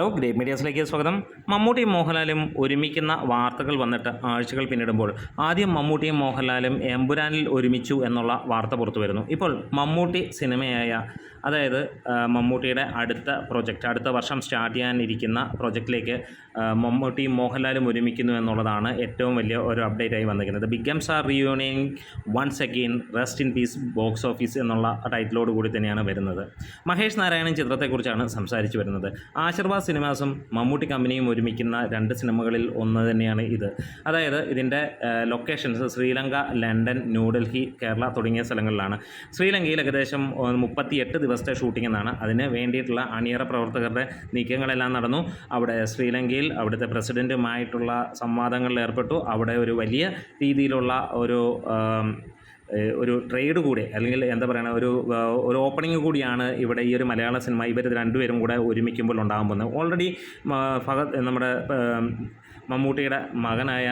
Hello great മീഡിയാസിലേക്ക് സ്വാഗതം. മമ്മൂട്ടിയും മോഹൻലാലും ഒരുമിക്കുന്ന വാർത്തകൾ വന്നിട്ട് ആഴ്ചകൾ പിന്നിടുമ്പോൾ ആദ്യം മമ്മൂട്ടിയും മോഹൻലാലും എമ്പുരാനിൽ ഒരുമിച്ചു എന്നുള്ള വാർത്ത പുറത്തു വരുന്നു. ഇപ്പോൾ മമ്മൂട്ടി സിനിമയായ അതായത് മമ്മൂട്ടിയുടെ അടുത്ത പ്രൊജക്റ്റ് അടുത്ത വർഷം സ്റ്റാർട്ട് ചെയ്യാനിരിക്കുന്ന പ്രൊജക്റ്റിലേക്ക് മമ്മൂട്ടിയും മോഹൻലാലും ഒരുമിക്കുന്നു എന്നുള്ളതാണ് ഏറ്റവും വലിയ ഒരു അപ്ഡേറ്റ് ആയി വന്നിരിക്കുന്നത് M R reunion once again rest in peace box office എന്നുള്ള ടൈറ്റിലോട് കൂടി തന്നെയാണ് വരുന്നത്. മഹേഷ് നാരായണൻ ചിത്രത്തെക്കുറിച്ചാണ് സംസാരിച്ചു വരുന്നത്. ആശീർവാദ് സിനിമാസും മമ്മൂട്ടി കമ്പനിയും ഒരുമിക്കുന്ന രണ്ട് സിനിമകളിൽ ഒന്ന് തന്നെയാണ് ഇത്. അതായത് ഇതിന്റെ ലൊക്കേഷൻസ് ശ്രീലങ്ക ലണ്ടൻ ന്യൂഡൽഹി കേരള തുടങ്ങിയ സ്ഥലങ്ങളിലാണ്. ശ്രീലങ്കയിൽ ഏകദേശം മുപ്പത്തിയെട്ട് ദിവസത്തെ ഷൂട്ടിംഗ് എന്നാണ്. അതിന് വേണ്ടിയിട്ടുള്ള അണിയറ പ്രവർത്തകരുടെ നീക്കങ്ങളെല്ലാം നടന്നു. അവിടെ ശ്രീലങ്കയിൽ അവിടുത്തെ പ്രസിഡന്റുമായിട്ടുള്ള സംവാദങ്ങളിൽ ഏർപ്പെട്ടു. അവിടെ ഒരു വലിയ രീതിയിലുള്ള ഒരു ഒരു ട്രേഡ് കൂടെ അല്ലെങ്കിൽ എന്താ പറയുക ഒരു ഒരു ഓപ്പണിംഗ് കൂടിയാണ് ഇവിടെ ഈ ഒരു മലയാള സിനിമ ഇവർ രണ്ടുപേരും കൂടെ ഒരുമിക്കുമ്പോൾ ഉണ്ടാകാൻ പോകുന്നത് ഓൾറെഡി ഫഹദ് നമ്മുടെ മമ്മൂട്ടിയുടെ മകനായ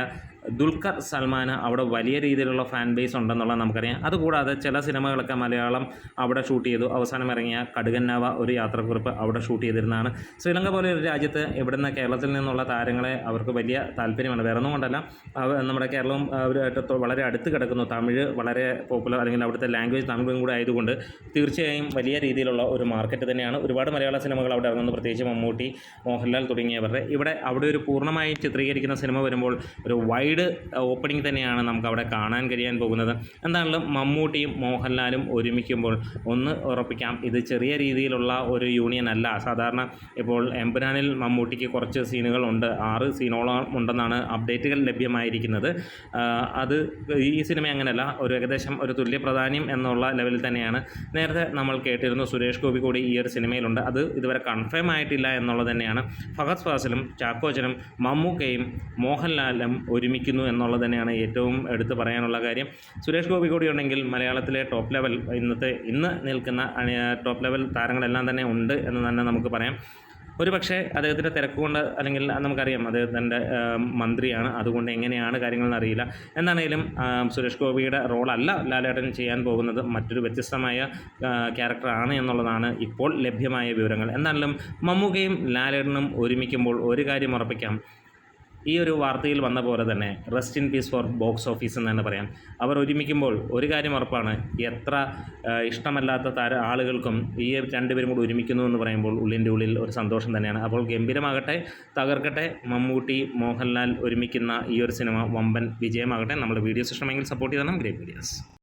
ദുൽഖർ സൽമാന് അവിടെ വലിയ രീതിയിലുള്ള ഫാൻ ബേസ് ഉണ്ടെന്നുള്ളത് നമുക്കറിയാം. അതുകൂടാതെ ചില സിനിമകളൊക്കെ മലയാളം അവിടെ ഷൂട്ട് ചെയ്തു. അവസാനം ഇറങ്ങിയ കടുകന്നാവ ഒരു യാത്രക്കുറിപ്പ് അവിടെ ഷൂട്ട് ചെയ്തിരുന്നതാണ്. ശ്രീലങ്ക പോലെ ഒരു രാജ്യത്ത് ഇവിടുന്ന് കേരളത്തിൽ നിന്നുള്ള താരങ്ങളെ അവർക്ക് വലിയ താല്പര്യമാണ്. വേറെ ഒന്നും കൊണ്ടല്ല. നമ്മുടെ കേരളവും അവരുമായിട്ട് വളരെ അടുത്ത് കിടക്കുന്നു. തമിഴ് വളരെ പോപ്പുലർ അല്ലെങ്കിൽ അവിടുത്തെ ലാംഗ്വേജ് തമിഴും കൂടെ ആയതുകൊണ്ട് തീർച്ചയായും വലിയ രീതിയിലുള്ള ഒരു മാർക്കറ്റ് തന്നെയാണ്. ഒരുപാട് മലയാള സിനിമകൾ അവിടെ ഇറങ്ങുന്നു. പ്രത്യേകിച്ച് മമ്മൂട്ടി മോഹൻലാൽ തുടങ്ങിയവരുടെ. ഇവിടെ അവിടെ ഒരു പൂർണമായി ചിത്രീകരിക്കുന്ന സിനിമ വരുമ്പോൾ ഒരു ഓപ്പണിംഗ് തന്നെയാണ് നമുക്ക് അവിടെ കാണാൻ കഴിയാൻ പോകുന്നത്. എന്താണല്ലോ മമ്മൂട്ടിയും മോഹൻലാലും ഒരുമിക്കുമ്പോൾ ഒന്ന് ഉറപ്പിക്കാം. ഇത് ചെറിയ രീതിയിലുള്ള ഒരു യൂണിയൻ അല്ല. സാധാരണ ഇപ്പോൾ എംപുരാനിൽ മമ്മൂട്ടിക്ക് കുറച്ച് സീനുകളുണ്ട് ആറ് സീനോളം ഉണ്ടെന്നാണ് അപ്ഡേറ്റുകൾ ലഭ്യമായിരിക്കുന്നത്. അത് ഈ സിനിമ അങ്ങനെയല്ല. ഒരു ഏകദേശം ഒരു തുല്യ പ്രാധാന്യം എന്നുള്ള ലെവലിൽ തന്നെയാണ്. നേരത്തെ നമ്മൾ കേട്ടിരുന്നു സുരേഷ് ഗോപി കൂടി ഈ ഒരു സിനിമയിലുണ്ട് അത് ഇതുവരെ കൺഫേം ആയിട്ടില്ല എന്നുള്ളത് തന്നെയാണ്. ഫഹദ് ഫാസിലും ചാക്കോച്ചനും മമ്മൂക്കയും മോഹൻലാലും ഒരുമിക്കുന്നു എന്നുള്ളത് തന്നെയാണ് ഏറ്റവും എടുത്തു പറയാനുള്ള കാര്യം. സുരേഷ് ഗോപി കൂടി ഉണ്ടെങ്കിൽ മലയാളത്തിലെ ടോപ്പ് ലെവൽ ഇന്നത്തെ ഇന്ന് നിൽക്കുന്ന ടോപ്പ് ലെവൽ താരങ്ങളെല്ലാം തന്നെ ഉണ്ട് എന്ന് തന്നെ നമുക്ക് പറയാം. ഒരു പക്ഷേ അദ്ദേഹത്തിന്റെ തിരക്ക് കൊണ്ട് അല്ലെങ്കിൽ നമുക്കറിയാം അദ്ദേഹത്തിന്റെ മന്ത്രിയാണ്. അതുകൊണ്ട് എങ്ങനെയാണ് കാര്യങ്ങളെന്ന് അറിയില്ല. എന്താണെങ്കിലും സുരേഷ് ഗോപിയുടെ റോളല്ല ലാലേട്ടൻ ചെയ്യാൻ പോകുന്നത്. മറ്റൊരു വ്യത്യസ്തമായ ക്യാരക്ടറാണ് എന്നുള്ളതാണ് ഇപ്പോൾ ലഭ്യമായ വിവരങ്ങൾ. എന്നാലും മമ്മൂക്കയും ലാലേട്ടനും ഒരുമിക്കുമ്പോൾ ഒരു കാര്യം ഉറപ്പിക്കാം. ഈ ഒരു വാർത്തയിൽ വന്ന പോലെ തന്നെ rest in peace for box office എന്ന് തന്നെ പറയാം അവർ ഒരുമിക്കുമ്പോൾ ഒരു കാര്യം ഉറപ്പാണ്. എത്ര ഇഷ്ടമല്ലാത്ത താര ആളുകൾക്കും ഈ രണ്ടുപേരും കൂടി ഒരുമിക്കുന്നു എന്ന് പറയുമ്പോൾ ഉള്ളിന്റെ ഉള്ളിൽ ഒരു സന്തോഷം തന്നെയാണ്. അപ്പോൾ ഗംഭീരമാകട്ടെ തകർക്കട്ടെ മമ്മൂട്ടി മോഹൻലാൽ ഒരുമിക്കുന്ന ഈ ഒരു സിനിമ വമ്പൻ വിജയമാകട്ടെ. നമ്മുടെ വീഡിയോസ് ഇഷ്ടമെങ്കിൽ സപ്പോർട്ട് ചെയ്യണം ഗ്രേറ്റ് വീഡിയോസ്